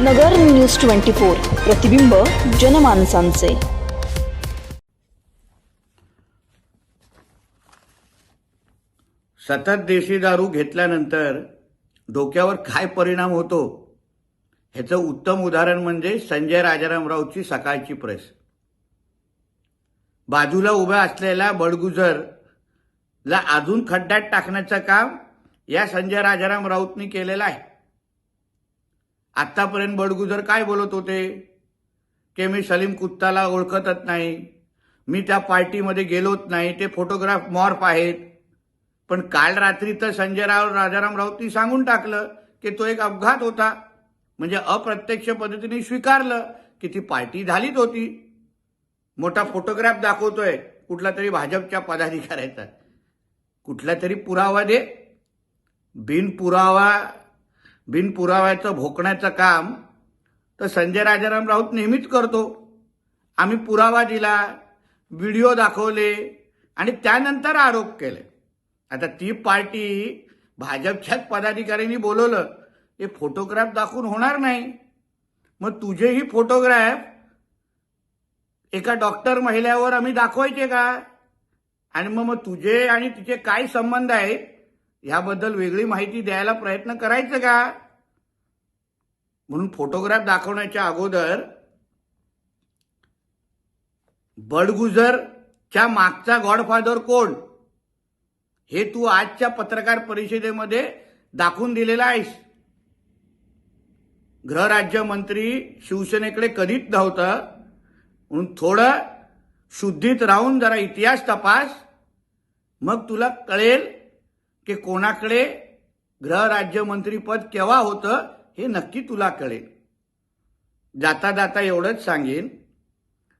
नगर news twenty four प्रतिबिंब जनमानसांचे. सतत देशी दारू घेतल्यानंतर डोक्यावर काय परिणाम होतो? ह्याचं उत्तम उदाहरण म्हणजे संजय राजाराम राऊतची सकाळची प्रेस. बाजूला उभ्या असलेल्या बडगुजरला अजून खड्ड्यात टाकण्याचं काम या संजय राजाराम राऊतनी केलेलं आहे. आतापर्यंत बडगुजर काय बोलत होते? की मी सलीम कुत्ताला ओळखतच नाही. मी त्या पार्टीमध्ये गेलोच नाही. ते फोटोग्राफ मॉर्फ आहेत. पण काल रात्री तर संजय राव राजाराम राऊतनी सांगून टाकलं की तो एक अपघात होता. म्हणजे अप्रत्यक्ष पद्धतीने स्वीकारलं की ती पार्टी झालीच होती. मोठा फोटोग्राफ दाखवतोय. कुठला तरी भाजपच्या पदाधिकाऱ्याचा. कुठला तरी पुरावा दे. बिन बिन पुराव्याचं भोकण्याचं काम तर संजय राजाराम राऊत नेहमीच करतो. आम्ही पुरावा दिला व्हिडिओ दाखवले आणि त्यानंतर आरोप केले. आता ती पार्टी भाजपच्याच पदाधिकाऱ्यांनी बोलवलं. हे फोटोग्राफ दाखवून होणार नाही. मग तुझेही फोटोग्राफ एका डॉक्टर महिलेवर आम्ही दाखवायचे का? आणि मग मग तुझे आणि तिचे काय संबंध आहेत? ह्याबद्दल वेगळी माहिती द्यायला प्रयत्न करायचं का? म्हणून फोटोग्राफ दाखवण्याच्या अगोदर बडगुजरच्या मागचा गॉडफादर कोण? हे तू आजच्या पत्रकार परिषदेमध्ये दाखवून दिलेला आहेस. गृहराज्यमंत्री शिवसेनेकडे कधीच नव्हतं. म्हणून थोडं शुद्धीत राहून जरा इतिहास तपास. मग तुला कळेल की कोणाकडे गृहराज्यमंत्रीपद केव्हा होतं हे नक्की तुला कळेल. जाता जाता एवढंच सांगेन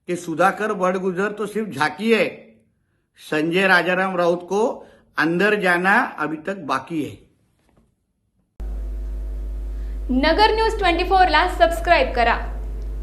कि सुधाकर बड़गुजर तो सिर्फ झाकी है संजय राजाराम राउत को अंदर जाना अभी तक बाकी है. नगर न्यूज ट्वेंटी ला सबस्क्राईब करा.